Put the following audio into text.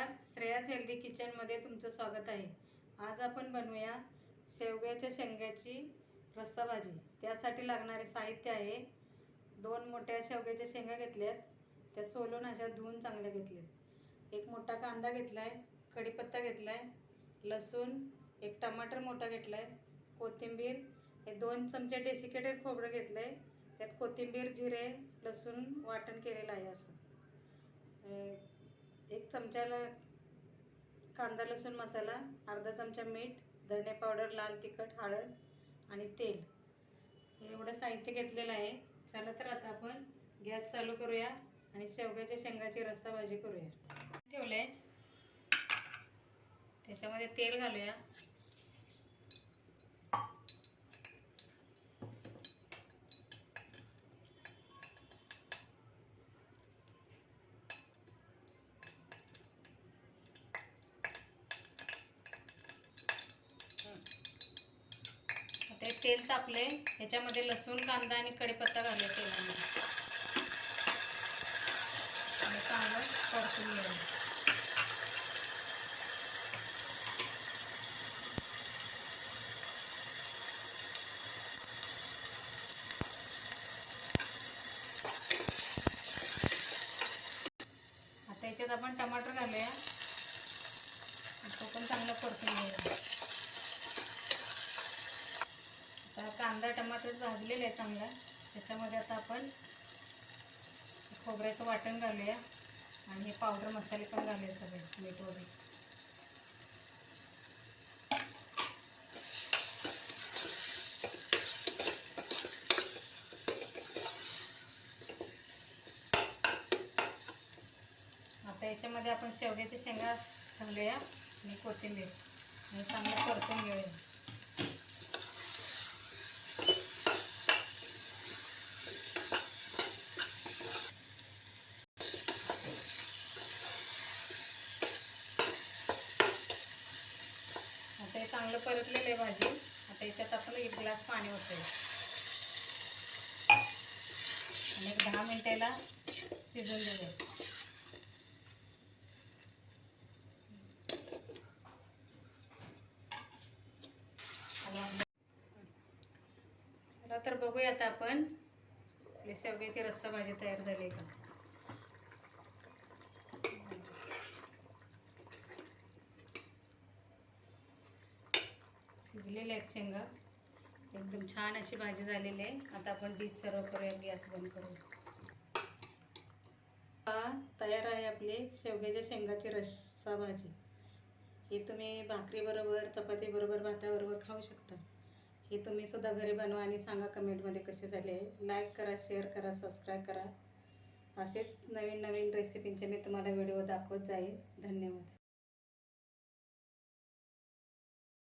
नमस्कार. श्रेयाच हेल्दी किचनमध्ये तुमचं स्वागत आहे. आज आपण बनवूया शेवग्याच्या शेंग्याची रस्सा भाजी. त्यासाठी लागणारे साहित्य आहे. दोन मोठ्या शेवग्याच्या शेंगा घेतल्यात. त्या सोलून अशा धुवून चांगल्या घेतल्यात. एक मोठा कांदा घेतला आहे कढीपत्ता घेतला आहे लसूण एक टमाटर मोठा घेतला आहे कोथिंबीर हे दोन चमचे डेसिकेटेड खोबरं घेतलं आहे त्यात कोथिंबीर जिरे लसूण वाटण केलेलं आहे असं. एक चमच्याला कांदा लसूण मसाला अर्धा चमचा मीठ धने पावडर लाल तिखट हळद आणि तेल. हे एवढं साहित्य घेतलेलं आहे. चला तर आता आपण गॅस चालू करूया आणि शेवग्याच्या शेंगाची रस्सा भाजी करूया. ठेवलं आहे त्याच्यामध्ये तेल घालूया. तेल तापले ह्याच्यामध्ये लसूण कांदा आणि कढीपत्ता घालूया तेलामध्ये आणि चांगलं परतून घ्यायचं आता याच्यात आपण टमाटर घालूया. तो पण चांगला परतून घ्यायचा आता कांदा टमाटर भाजलेला आहे चांगला. त्याच्यामध्ये आता आपण खोबऱ्याचं वाटण घालूया. आणि हे पावडर मसाले पण घालूया सगळे मीठ वगैरे. आता याच्यामध्ये आपण शेवग्याच्या शेंगा घालूया आणि कोथिंबीर. आणि चांगलं परतून घेऊया आता हे चांगलं परतलेलं आहे भाजी. आता याच्यात आपण एक ग्लास पाणी होतंय आणि एक दहा मिनिटाला शिजून देऊया. चला तर बघूया आता आपण शेवग्याची रस्सा भाजी तयार झाली का? भाजलेले आहेत शेंगा. एकदम छान अशी भाजी झालेली आहे. आता आपण डिश सर्व करूया गॅस बंद करू हा तयार आहे आपली शेवग्याच्या शेंगाची रस्सा भाजी. ही तुम्ही भाकरीबरोबर चपातीबरोबर भाताबरोबर खाऊ शकता. हे तुम्ही सुद्धा घरी बनवा आणि सांगा कमेंटमध्ये कसे झाले. लाईक करा शेअर करा सबस्क्राईब करा. असेच नवीन नवीन रेसिपींचे मी तुम्हाला व्हिडिओ दाखवत जाईल धन्यवाद.